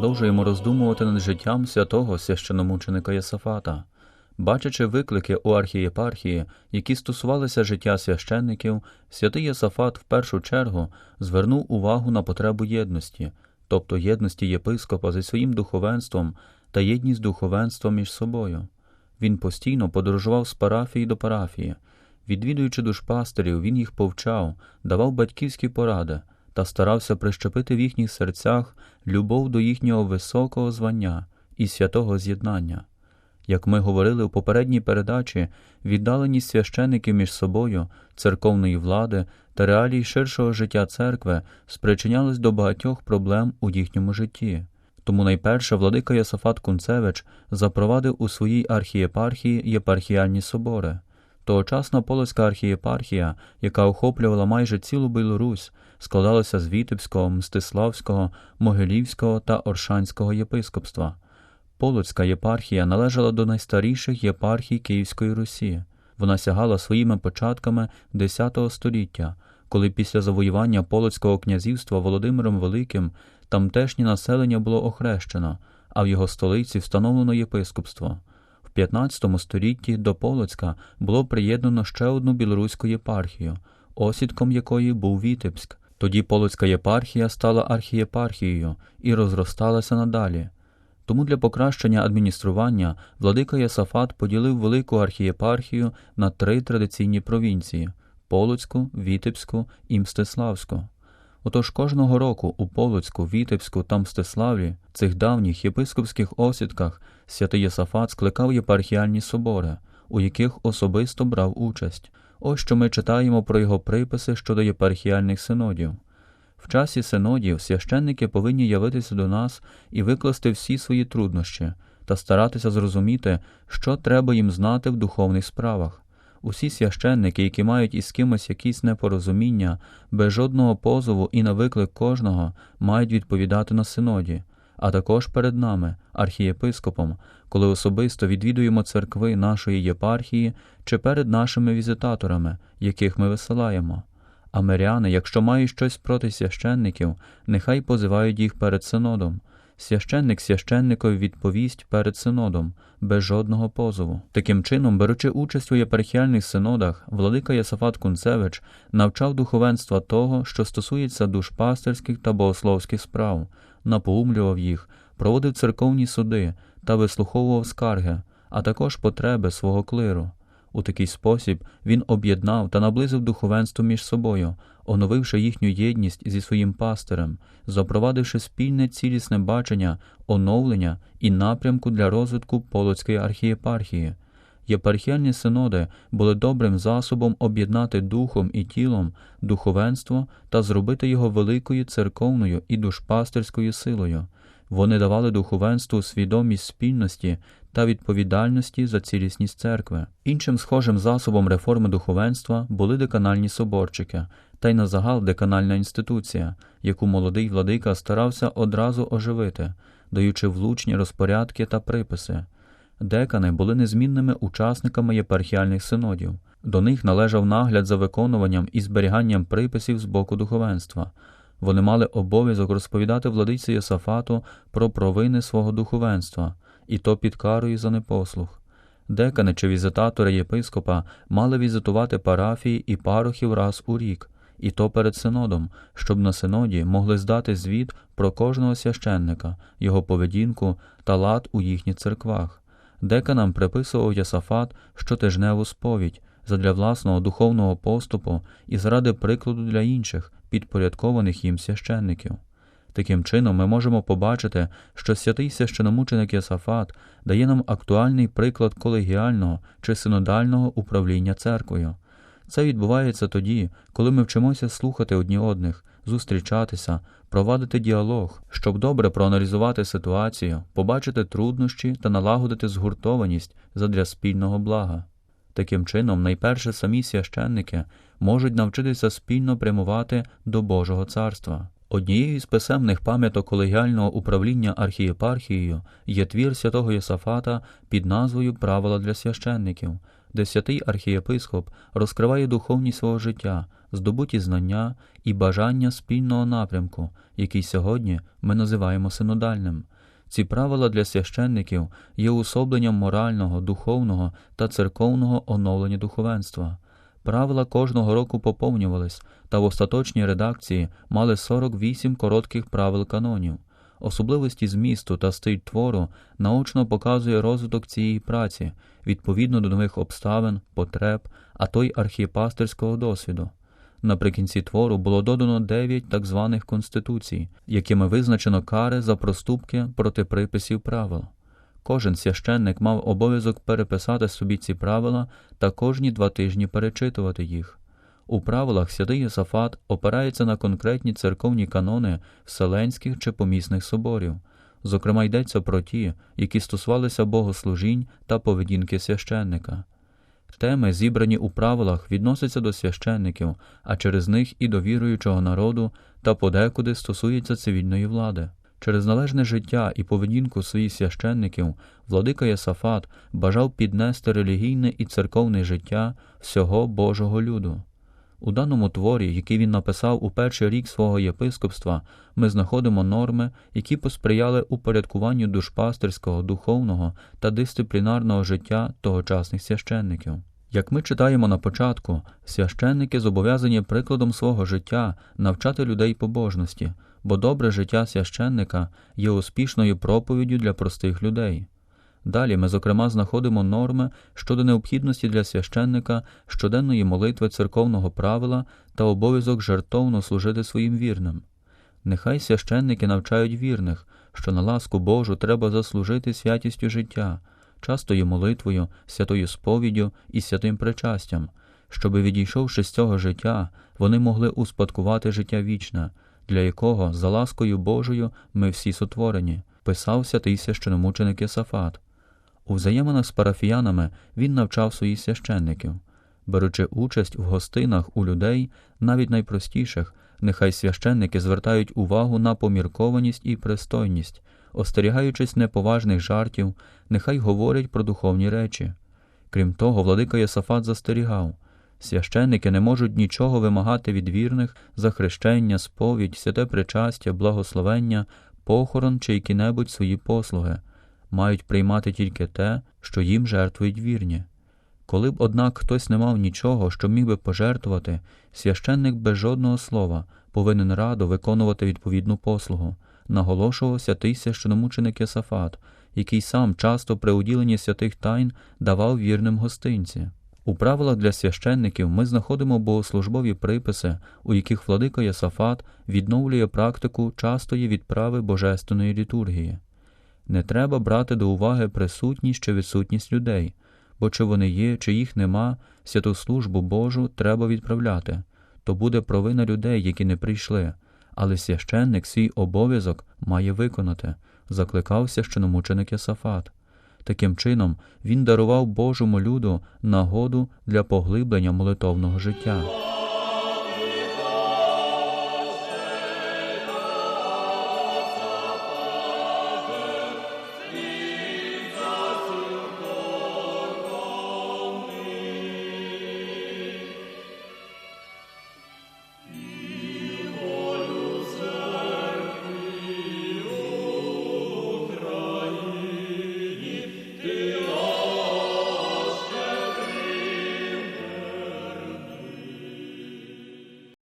продовжуємо роздумувати над життям святого священомученика Єсафата. Бачачи виклики у архієпархії, які стосувалися життя священників, святий Єсафат в першу чергу звернув увагу на потребу єдності, тобто єдності єпископа зі своїм духовенством та єдність духовенства між собою. Він постійно подорожував з парафії до парафії. Відвідуючи душпастерів, він їх повчав, давав батьківські поради та старався прищепити в їхніх серцях любов до їхнього високого звання і святого з'єднання. Як ми говорили у попередній передачі, віддаленість священиків між собою, церковної влади та реалій ширшого життя церкви спричинялись до багатьох проблем у їхньому житті. Тому найперше владика Йосафат Кунцевич запровадив у своїй архієпархії єпархіальні собори. Тогочасна Полоцька архієпархія, яка охоплювала майже цілу Білорусь, складалася з Вітебського, Мстиславського, Могилівського та Оршанського єпископства. Полоцька єпархія належала до найстаріших єпархій Київської Русі. Вона сягала своїми початками X століття, коли після завоювання Полоцького князівства Володимиром Великим тамтешнє населення було охрещено, а в його столиці встановлено єпископство. В 15 столітті до Полоцька було приєднано ще одну білоруську єпархію, осідком якої був Вітебськ. Тоді Полоцька єпархія стала архієпархією і розросталася надалі. Тому для покращення адміністрування владика Єсафат поділив велику архієпархію на три традиційні провінції Полоцьку, Вітебську і Мстиславську. Отож кожного року у Полоцьку, Вітебську та Мстиславі, цих давніх єпископських осідках, святий Єсафат скликав єпархіальні собори, у яких особисто брав участь. Ось що ми читаємо про його приписи щодо єпархіальних синодів. В часі синодів священники повинні явитися до нас і викласти всі свої труднощі та старатися зрозуміти, що треба їм знати в духовних справах. Усі священники, які мають із кимось якісь непорозуміння, без жодного позову і на виклик кожного, мають відповідати на синоді, а також перед нами, архієпископом, коли особисто відвідуємо церкви нашої єпархії чи перед нашими візитаторами, яких ми висилаємо. А миряни, якщо мають щось проти священників, нехай позивають їх перед синодом. Священник священникові відповість перед синодом, без жодного позову. Таким чином, беручи участь у єпархіальних синодах, владика Єсафат Кунцевич навчав духовенства того, що стосується душпастерських та богословських справ, напоумлював їх, проводив церковні суди та вислуховував скарги, а також потреби свого клиру. У такий спосіб він об'єднав та наблизив духовенство між собою, оновивши їхню єдність зі своїм пастирем, запровадивши спільне цілісне бачення, оновлення і напрямку для розвитку Полоцької архієпархії. Єпархіальні синоди були добрим засобом об'єднати духом і тілом духовенство та зробити його великою церковною і душпастерською силою. Вони давали духовенству свідомість спільності та відповідальності за цілісність церкви. Іншим схожим засобом реформи духовенства були деканальні соборчики та й на загал деканальна інституція, яку молодий владика старався одразу оживити, даючи влучні розпорядки та приписи. Декани були незмінними учасниками єпархіальних синодів. До них належав нагляд за виконуванням і зберіганням приписів з боку духовенства. Вони мали обов'язок розповідати владиці Єсафату про провини свого духовенства, і то під карою за непослух. Декани чи візитатори єпископа мали візитувати парафії і парохів раз у рік, і то перед синодом, щоб на синоді могли здати звіт про кожного священника, його поведінку та лад у їхніх церквах. Деканам приписував Єсафат щотижневу сповідь задля власного духовного поступу і заради прикладу для інших, підпорядкованих їм священників. Таким чином, ми можемо побачити, що святий священомученик Єсафат дає нам актуальний приклад колегіального чи синодального управління церквою. Це відбувається тоді, коли ми вчимося слухати одні одних, зустрічатися, провадити діалог, щоб добре проаналізувати ситуацію, побачити труднощі та налагодити згуртованість задля спільного блага. Таким чином, найперше самі священники можуть навчитися спільно прямувати до Божого царства. Однією з писемних пам'яток колегіального управління архієпархією є твір святого Єсафата під назвою Правила для священників, де святий архієпископ розкриває духовність свого життя, здобуті знання і бажання спільного напрямку, який сьогодні ми називаємо синодальним. Ці правила для священників є уособленням морального, духовного та церковного оновлення духовенства. Правила кожного року поповнювались, та в остаточній редакції мали 48 коротких правил канонів. Особливості змісту та стиль твору наочно показує розвиток цієї праці відповідно до нових обставин, потреб, а то й архієпастерського досвіду. Наприкінці твору було додано дев'ять так званих конституцій, якими визначено кари за проступки проти приписів правил. Кожен священник мав обов'язок переписати собі ці правила та кожні два тижні перечитувати їх. У правилах святий Єсафат опирається на конкретні церковні канони вселенських чи помісних соборів. Зокрема, йдеться про ті, які стосувалися богослужінь та поведінки священника. Теми, зібрані у правилах, відносяться до священників, а через них і до віруючого народу та подекуди стосуються цивільної влади. Через належне життя і поведінку своїх священників владика Єсафат бажав піднести релігійне і церковне життя всього Божого люду. У даному творі, який він написав у перший рік свого єпископства, ми знаходимо норми, які посприяли упорядкуванню душпастерського, духовного та дисциплінарного життя тогочасних священників. Як ми читаємо на початку, священники зобов'язані прикладом свого життя навчати людей побожності, бо добре життя священника є успішною проповіддю для простих людей. Далі ми, зокрема, знаходимо норми щодо необхідності для священника щоденної молитви церковного правила та обов'язок жертовно служити своїм вірним. Нехай священники навчають вірних, що на ласку Божу треба заслужити святістю життя, частою молитвою, святою сповіддю і святим причастям, щоби, відійшовши з цього життя, вони могли успадкувати життя вічне, для якого, за ласкою Божою, ми всі сотворені, писав святий священомученик Єсафат. У взаєминах з парафіянами він навчав своїх священників. Беручи участь в гостинах у людей, навіть найпростіших, нехай священники звертають увагу на поміркованість і пристойність, остерігаючись неповажних жартів, нехай говорять про духовні речі. Крім того, владика Єсафат застерігав священники не можуть нічого вимагати від вірних за хрещення, сповідь, святе причастя, благословення, похорон чи які-небудь свої послуги мають приймати тільки те, що їм жертвують вірні. Коли б, однак, хтось не мав нічого, що міг би пожертвувати, священник без жодного слова повинен радо виконувати відповідну послугу, наголошував святий священомученик Єсафат, який сам часто при уділенні святих тайн давав вірним гостинці. У правилах для священників ми знаходимо богослужбові приписи, у яких владика Єсафат відновлює практику частої відправи божественної літургії. Не треба брати до уваги присутність чи відсутність людей, бо чи вони є, чи їх нема, святу службу Божу треба відправляти, то буде провина людей, які не прийшли, але священник свій обов'язок має виконати, закликав священомученик Єсафат. Таким чином, він дарував Божому люду нагоду для поглиблення молитовного життя.